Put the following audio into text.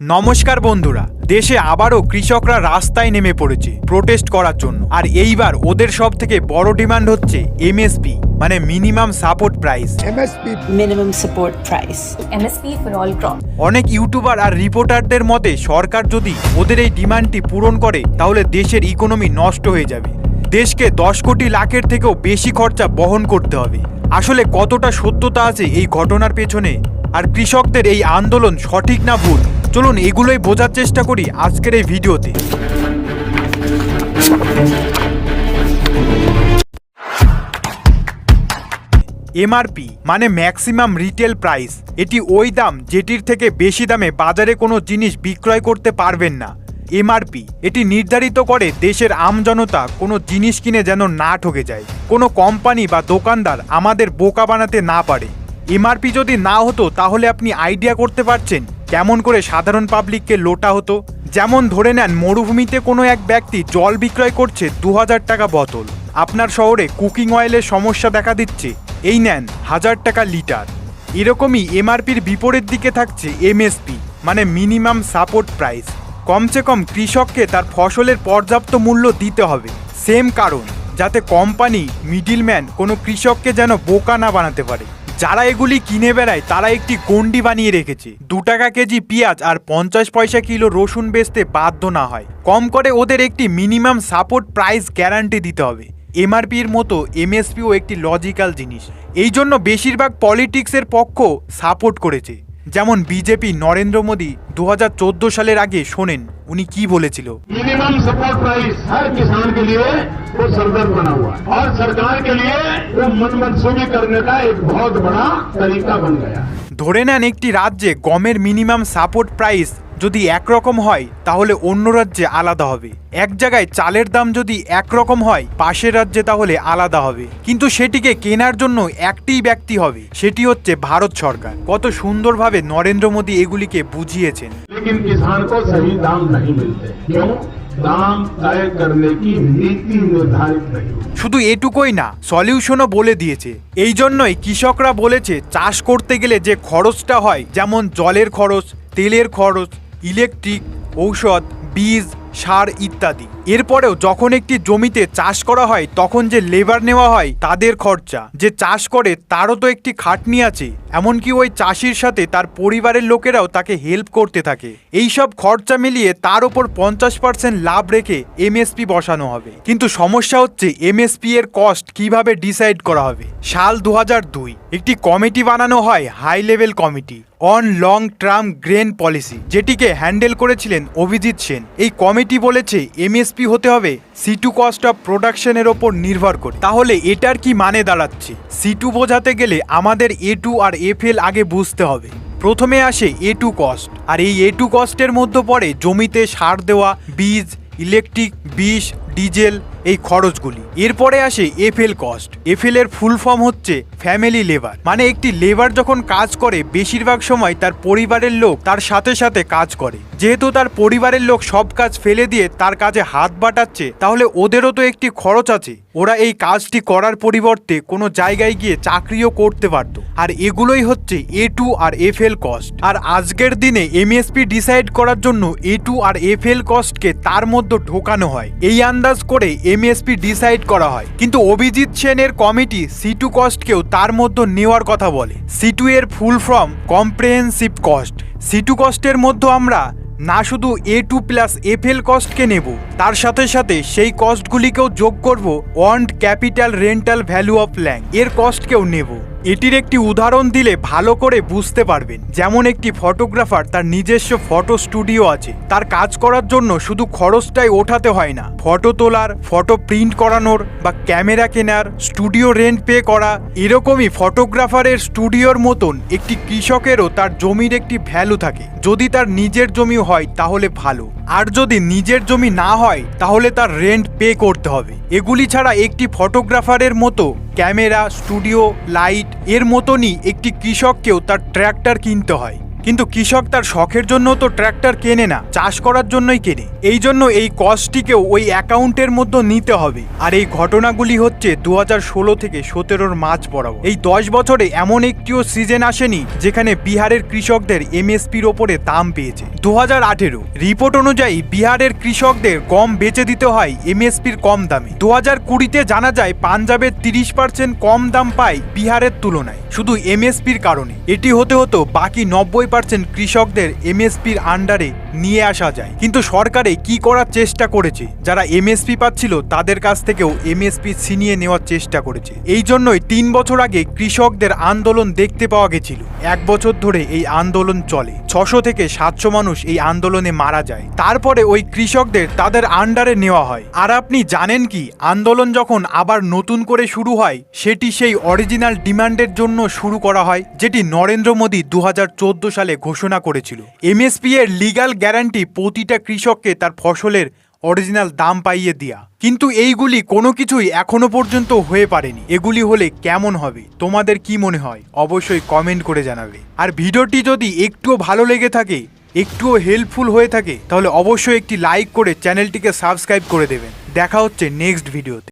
নমস্কার বন্ধুরা দেশে আবারও কৃষকরা রাস্তায় নেমে পড়েছে প্রোটেস্ট করার জন্য। আর এইবার ওদের সব থেকে বড় ডিমান্ড হচ্ছে এমএসপি মানে minimum support price MSP minimum support price. MSP for all crops. অনেক ইউটিউবার আর রিপোর্টারদের মতে সরকার যদি ওদের এই ডিমান্ডটি পূরণ করে তাহলে দেশের ইকোনমি নষ্ট হয়ে যাবে। দেশকে দশ কোটি লাখের থেকেও বেশি খরচা বহন করতে হবে। আসলে কতটা সত্যতা আছে এই ঘটনার পেছনে আর কৃষকদের এই আন্দোলন সঠিক না ভুল? চলুন এগুলোই বোঝার চেষ্টা করি আজকের এই ভিডিওতে। এমআরপি মানে ম্যাক্সিমাম রিটেল প্রাইস এটি ওই দাম যেটির থেকে বেশি দামে বাজারে কোনো জিনিস বিক্রয় করতে পারবেন না। এমআরপি এটি নির্ধারিত করে দেশের আমজনতা কোনো জিনিস কিনে যেন না ঠকে যায়। কোনো কোম্পানি বা দোকানদার আমাদের বোকা বানাতে না পারে। এমআরপি যদি না হতো তাহলে আপনি আইডিয়া করতে পারছেন কেমন করে সাধারণ পাবলিককে লোটা হতো? যেমন ধরে নেন, মরুভূমিতে কোনো এক ব্যক্তি জল বিক্রয় করছে দু হাজার টাকা বোতল। আপনার শহরে কুকিং অয়েলের সমস্যা দেখা দিচ্ছে। এই নেন, হাজার টাকা লিটার। এরকমই এমআরপির বিপরীত দিকে থাকছে এমএসপি মানে মিনিমাম সাপোর্ট প্রাইস কমসে কম কৃষককে তার ফসলের পর্যাপ্ত মূল্য দিতে হবে। সেম কারণ, যাতে কোম্পানি মিডিলম্যান কোনো কৃষককে যেন বোকা না বানাতে পারে। যারা এগুলি কিনে বেড়ায়, তারা একটি গন্ডি বানিয়ে রেখেছে। দু টাকা কেজি পেঁয়াজ আর পঞ্চাশ পয়সা কিলো রসুন বেচতে বাধ্য না হয়। কম করে ওদের একটি মিনিমাম সাপোর্ট প্রাইস গ্যারান্টি দিতে হবে। এমআরপির মতো এমএসপিও একটি লজিক্যাল জিনিস। এই জন্য বেশিরভাগ পলিটিক্সের পক্ষ সাপোর্ট করেছে। যেমন বিজেপি নরেন্দ্র মোদী দু সালের আগে শোনেন উনি কি বলেছিল मिनिमम सपोर्ट प्राइस हर किसान के लिए वो सरदर्द बना हुआ है और सरकार के लिए वो मन मनसूबी करने का एक बहुत बड़ा तरीका बन गया है ধরে নেন একটি রাজ্যে গমের মিনিমাম সাপোর্ট প্রাইস যদি একরকম হয় তাহলে অন্য রাজ্যে আলাদা হবে এক জায়গায় চালের দাম যদি একরকম হয় পাশের রাজ্যে তাহলে আলাদা হবে কিন্তু সেটিকে কেনার জন্য একটিই ব্যক্তি হবে সেটি হচ্ছে ভারত সরকার কত সুন্দরভাবে নরেন্দ্র মোদী এগুলিকে বুঝিয়েছেন लेकिन किसान को सही दाम नहीं मिलते क्यों दाम तय करने की नीति निर्धारित नहीं हुई শুধু এটুকুই না সলিউশনও বলে দিয়েছে এই জন্যই কৃষকরা বলেছে চাষ করতে গেলে যে খরচটা হয় যেমন জলের খরচ তেলের খরচ ইলেকট্রিক ঔষধ বীজ সার ইত্যাদি। এরপরেও যখন একটি জমিতে চাষ করা হয়, তখন যে লেবার নেওয়া হয়, তাদের খরচা। যে চাষ করে, তারও তো একটি খাটনি আছে। এমনকি ওই চাষির সাথে তার পরিবারের লোকেরাও তাকে হেল্প করতে থাকে। এই সব খরচা মিলিয়ে তার ওপর পঞ্চাশ পার্সেন্ট লাভ রেখে এমএসপি বসানো হবে। কিন্তু সমস্যা হচ্ছে এমএসপি এর কস্ট কীভাবে ডিসাইড করা হবে? সাল দু একটি কমিটি বানানো হয় high level committee on long term grain policy যেটিকে হ্যান্ডেল করেছিলেন অভিজিৎ সেন। এই কমিটি বলেছে এমএসপি হতে হবে সি টু কস্ট অফ প্রোডাকশনের ওপর নির্ভর করে। তাহলে এটার কি মানে দাঁড়াচ্ছে? সি টু বোঝাতে গেলে আমাদের এ টু আর এফ এল আগে বুঝতে হবে। প্রথমে আসে এ টু কস্ট আর এই এ টু কস্টের মধ্যে পড়ে জমিতে সার দেওয়া, বীজ ইলেকট্রিক বিষ ডিজেল এই খরচগুলি। এরপরে আসে এফএল কস্ট এফএল এর ফুল ফর্ম হচ্ছে ফ্যামিলি লেবার মানে একটি লেবার যখন কাজ করে, বেশিরভাগ সময় তার পরিবারের লোক তার সাথে সাথে কাজ করে। যেহেতু তার পরিবারের লোক সব কাজ ফেলে দিয়ে তার কাজে হাত বাটাচ্ছে, তাহলে ওদেরও তো একটি খরচ আছে। ওরা এই কাজটি করার পরিবর্তে কোনো জায়গায় গিয়ে চাকরিও করতে পারত। আর এগুলোই হচ্ছে এ টু আর এফ এল কস্ট আর আজকের দিনে এমএসপি ডিসাইড করার জন্য এ টু আর এফ এল কস্টকে তার মধ্যে ঢোকানো হয়। এই আন্দাজ করে এমএসপি ডিসাইড করা হয়। কিন্তু অভিজিৎ সেনের কমিটি সি টু কস্টকেও তার মধ্যে নেওয়ার কথা বলে। সি টু এর full form comprehensive cost C two কস্টের মধ্যে আমরা না শুধু এ টু প্লাস এফএল কস্টকে নেব, তার সাথে সাথে সেই কস্টগুলিকেও যোগ করব and capital rental value of land এর কস্টকেও নেব। এটির একটি উদাহরণ দিলে ভালো করে বুঝতে পারবেন। যেমন একটি ফটোগ্রাফার তার নিজস্ব ফটো স্টুডিও আছে। তার কাজ করার জন্য শুধু খরচটাই ওঠাতে হয় না। ফটো তোলার, ফটো প্রিন্ট করানোর বা ক্যামেরা কেনার, স্টুডিও রেন্ট পে করা এরকমই ফটোগ্রাফারের স্টুডিওর মতন একটি কৃষকেরও তার জমির একটি ভ্যালু থাকে। যদি তার নিজের জমি হয় তাহলে ভালো। আর যদি নিজের জমি না হয়, তাহলে তার রেন্ট পে করতে হবে। এগুলি ছাড়া একটি ফটোগ্রাফারের মতো ক্যামেরা স্টুডিও লাইটের মতনই একটি কৃষককেও তার ট্র্যাক্টর কিনতে হয়। কিন্তু কৃষক তার শখের জন্য তো ট্র্যাক্টর কেনে না, চাষ করার জন্যই কেনে। এই জন্য এই কস্টটিকেও ওই অ্যাকাউন্টের মধ্যে নিতে হবে। আর এই ঘটনাগুলি হচ্ছে দু থেকে সতেরোর মাঝ বরাবর। এই দশ বছরে এমন একটিও সিজন আসেনি যেখানে বিহারের কৃষকদের এমএসপির ওপরে দাম পেয়েছে। দু হাজার আঠেরো রিপোর্ট অনুযায়ী বিহারের কৃষকদের গম বেচে দিতে হয় এমএসপির কম দামে। দু হাজার কুড়িতে জানা যায় পাঞ্জাবের তিরিশ পার্সেন্ট কম দাম পায় বিহারের তুলনায়। শুধু এমএসপির কারণে। এটি হতে হতো বাকি নব্বই পার্সেন্ট কৃষকদের এমএসপির আন্ডারে নিয়ে আসা যায়। কিন্তু সরকারে কি করার চেষ্টা করেছে? যারা এমএসপি পাচ্ছিল, তাদের কাছ থেকেও এমএসপি ছিনিয়ে নেওয়ার চেষ্টা করেছে। এই জন্যই তিন বছর আগে কৃষকদের আন্দোলন দেখতে পাওয়া গেছিল। এক বছর ধরে এই আন্দোলন চলে। ছশো থেকে সাতশো মানুষ এই আন্দোলনে মারা যায়। তারপরে ওই কৃষকদের তাদের আন্ডারে নেওয়া হয়। আর আপনি জানেন কি, আন্দোলন যখন আবার নতুন করে শুরু হয়, সেটি সেই অরিজিনাল ডিমান্ডের জন্য শুরু করা হয়, যেটি নরেন্দ্র মোদী দু হাজার চোদ্দ সালে ঘোষণা করেছিল। এমএসপি এর লিগাল গ্যারান্টি প্রতিটা কৃষককে তার ফসলের অরিজিনাল দাম পাইয়ে দেয়া। কিন্তু এইগুলি কোনো কিছুই এখনও পর্যন্ত হয়ে পারেনি। এগুলি হলে কেমন হবে, তোমাদের কি মনে হয়? অবশ্যই কমেন্ট করে জানাবে। আর ভিডিওটি যদি একটুও ভালো লেগে থাকে, একটুও হেল্পফুল হয়ে থাকে, তাহলে অবশ্যই একটি লাইক করে চ্যানেলটিকে সাবস্ক্রাইব করে দেবেন। দেখা হচ্ছে নেক্সট ভিডিওতে